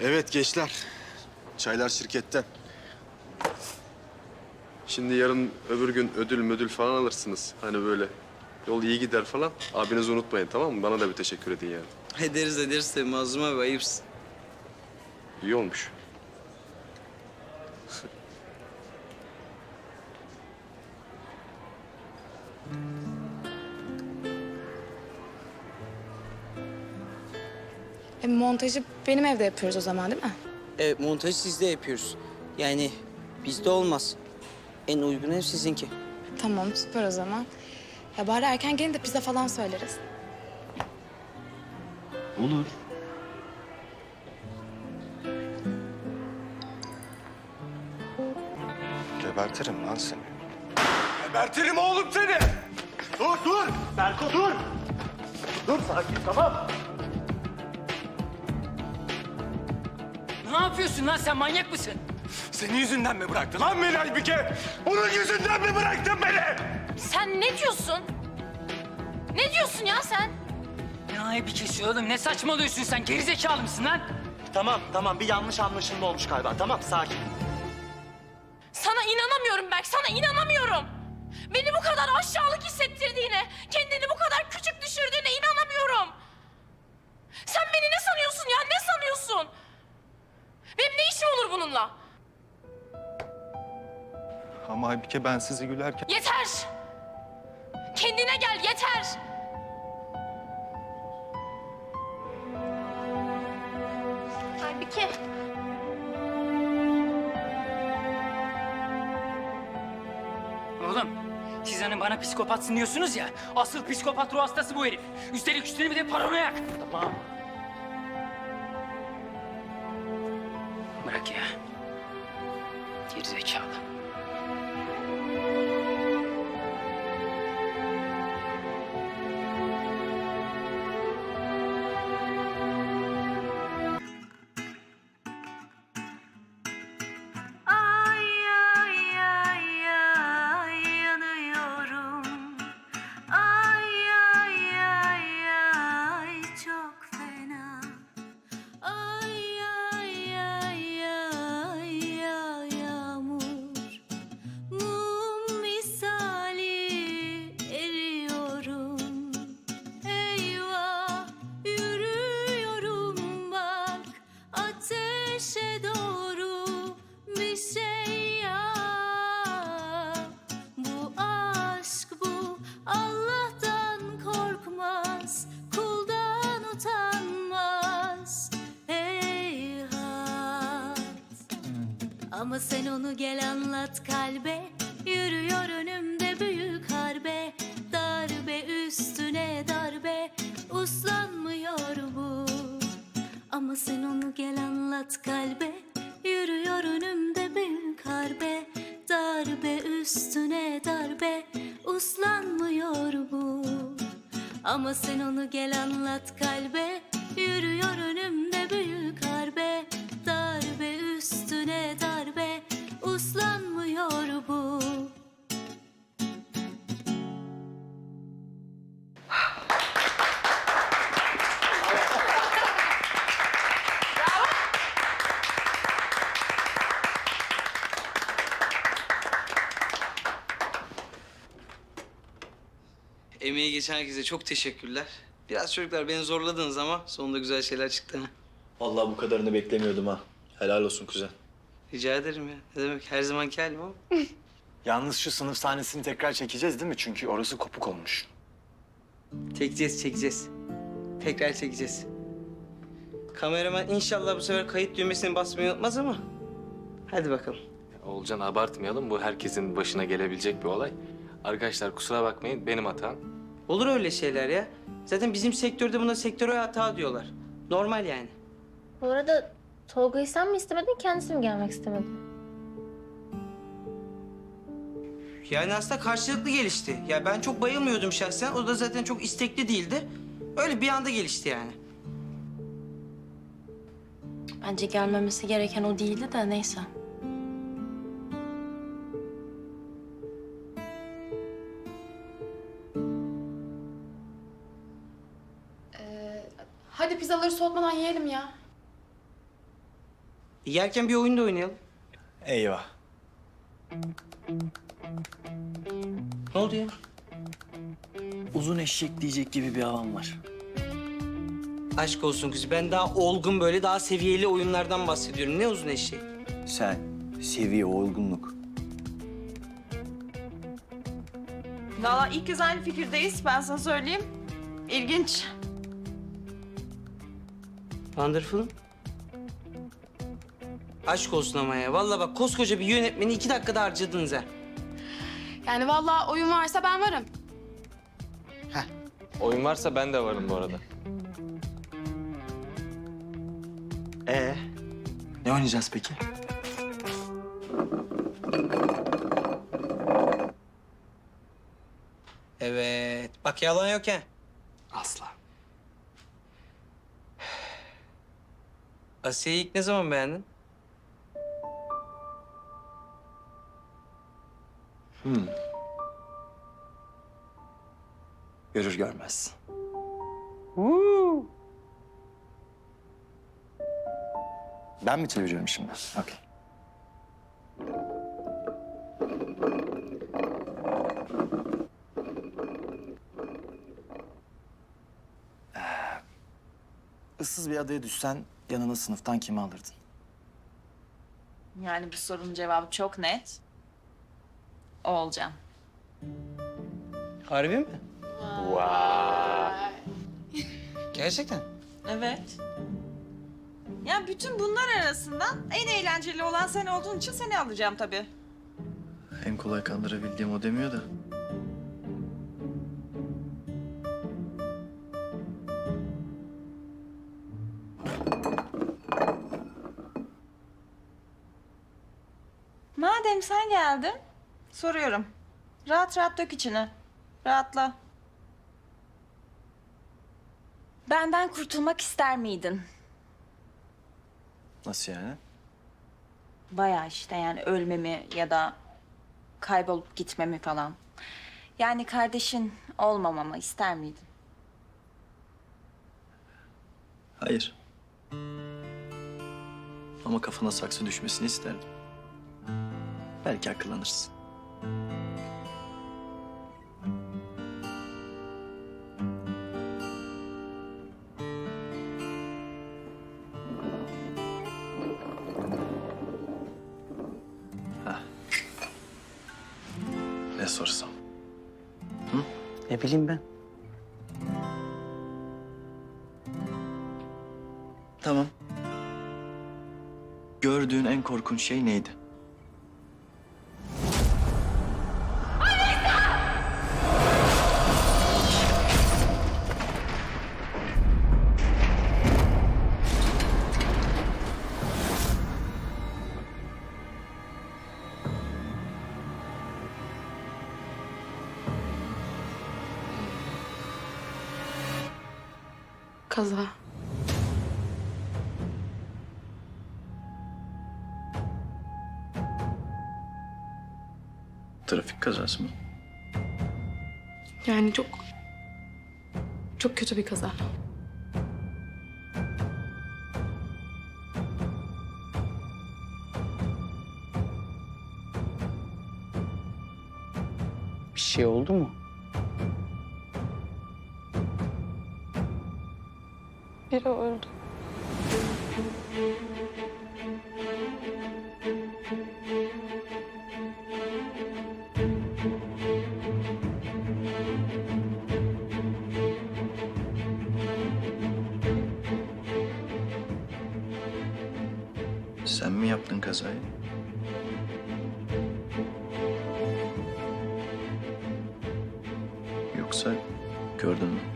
Evet gençler. Çaylar şirketten. Şimdi yarın öbür gün ödül müdül falan alırsınız. Hani böyle yol iyi gider falan. Abinizi unutmayın tamam mı? Bana da bir teşekkür edin yani. Ederiz ederiz tabii Mazlum abi ayıpsın. İyi olmuş. E, montajı benim evde yapıyoruz o zaman değil mi? Evet montajı sizde yapıyoruz. Yani bizde olmaz. En uygun ev sizinki. Tamam süper o zaman. Ya bari erken gelin de pizza falan söyleriz. Olur. Gebertirim lan seni. Gebertirim oğlum seni. Dur dur. Berko dur. Dur sakin tamam. Ne yapıyorsun lan sen manyak mısın? Senin yüzünden mi bıraktı lan beni Aybike? Onun yüzünden mi bıraktın beni? Sen ne diyorsun? Ne diyorsun ya sen? Ne ayıbı kesiyor oğlum ne saçmalıyorsun sen gerizekalı mısın lan? Tamam tamam bir yanlış anlaşılma olmuş galiba. Tamam sakin. Sana inanamıyorum Berk, sana inanamıyorum. Beni bu kadar aşağılık hissettirdiğine, kendini bu kadar küçük düşürdüğüne inanamıyorum. Sen beni ne sanıyorsun ya, ne sanıyorsun? Olur bununla? Ama Aybike ben sizi gülerken... Yeter! Kendine gel, yeter! Halbuki... Oğlum siz hani bana psikopatsın diyorsunuz ya. Asıl psikopat ruh hastası bu herif. Üstelik üstüne bir de paranoyak. Tamam. Ama sen onu gel anlat kalbe. Yürüyor önümde büyük harbe. Darbe üstüne darbe. Uslanmıyor bu. Ama sen onu gel anlat kalbe. Yürüyor önümde büyük harbe. Darbe üstüne darbe. Uslanmıyor bu. Ama sen onu gel anlat kalbe. Yürüyor önümde geçen herkese çok teşekkürler. Biraz çocuklar beni zorladınız ama sonunda güzel şeyler çıktı. ha. Vallahi bu kadarını beklemiyordum ha. Helal olsun kuzen. Rica ederim ya. Ne demek her zamanki halim ama. Yalnız şu sınıf sahnesini tekrar çekeceğiz değil mi? Çünkü orası kopuk olmuş. Çekeceğiz çekeceğiz. Tekrar çekeceğiz. Kameraman inşallah bu sefer kayıt düğmesini basmayı unutmaz ama. Hadi bakalım. Olcan abartmayalım. Bu herkesin başına gelebilecek bir olay. Arkadaşlar kusura bakmayın benim hatam. Olur öyle şeyler ya. Zaten bizim sektörde buna sektörel hata diyorlar. Normal yani. Bu arada Tolga'yı sen mi istemedin, kendisi mi gelmek istemedi? Yani aslında karşılıklı gelişti. Ya ben çok bayılmıyordum şahsen. O da zaten çok istekli değildi. Öyle bir anda gelişti yani. Bence gelmemesi gereken o değildi de neyse. Hadi pizzaları soğutmadan yiyelim ya. Yerken bir oyun da oynayalım. Eyvah. Ne oldu ya? Uzun eşek diyecek gibi bir havam var. Aşk olsun kız. Ben daha olgun böyle daha seviyeli oyunlardan bahsediyorum. Ne uzun eşeği? Sen seviye olgunluk. Valla ilk kez aynı fikirdeyiz ben sana söyleyeyim. İlginç. Wonderful. Aşk olsun ama ya. Vallahi bak koskoca bir yönetmeni iki dakikada harcadınız ha. Yani vallahi oyun varsa ben varım. Oyun varsa ben de varım bu arada. Ee, ne oynayacağız peki? Evet. Bak yalan yok ha. Asla. Asiye'yi ilk ne zaman beğendin? Görür görmez. Ben mi çeviriyorum şimdi? Okey. Ee, ıssız bir adaya düşsen yanına sınıftan kimi alırdın? Yani bu sorunun cevabı çok net. O olacağım. Harbi mi? Gerçekten. Evet. Ya bütün bunlar arasından en eğlenceli olan sen olduğun için seni alacağım tabii. En kolay kandırabildiğim o demiyor da. Madem sen geldin, soruyorum. Rahat rahat dök içini. Rahatla. Benden kurtulmak ister miydin? Nasıl yani? Baya işte yani ölmemi ya da kaybolup gitmemi falan. Yani kardeşin olmamamı ister miydin? Hayır. Ama kafana saksı düşmesini isterdim. Belki akıllanırsın. Hah. Ne sorsam? Ne bileyim ben. Tamam. Gördüğün en korkunç şey neydi? Kaza. Trafik kazası mı? Yani çok... Çok kötü bir kaza. Bir şey oldu mu? Biri öldü. Sen mi yaptın kazayı? Yoksa gördün mü?